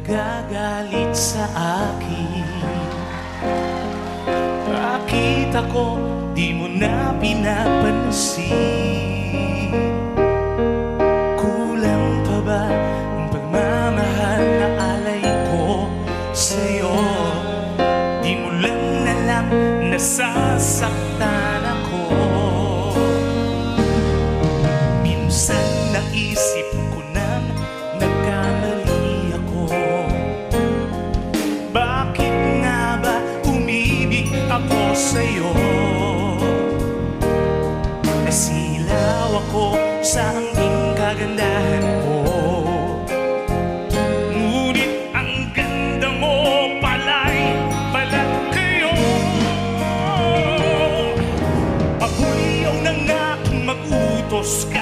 nagagalit sa akin. Bakit ako di mo na pinapansin? Kulang pa ba ang pagmamahal na alay ko sa'yo? Di mo lang alam na sasaktan ako. Minsan naisip ko na ako sa hanging kagandahan mo. Ngunit ang ganda mo pala'y balat kayo. Pabuyaw na nga kung mag-utos ka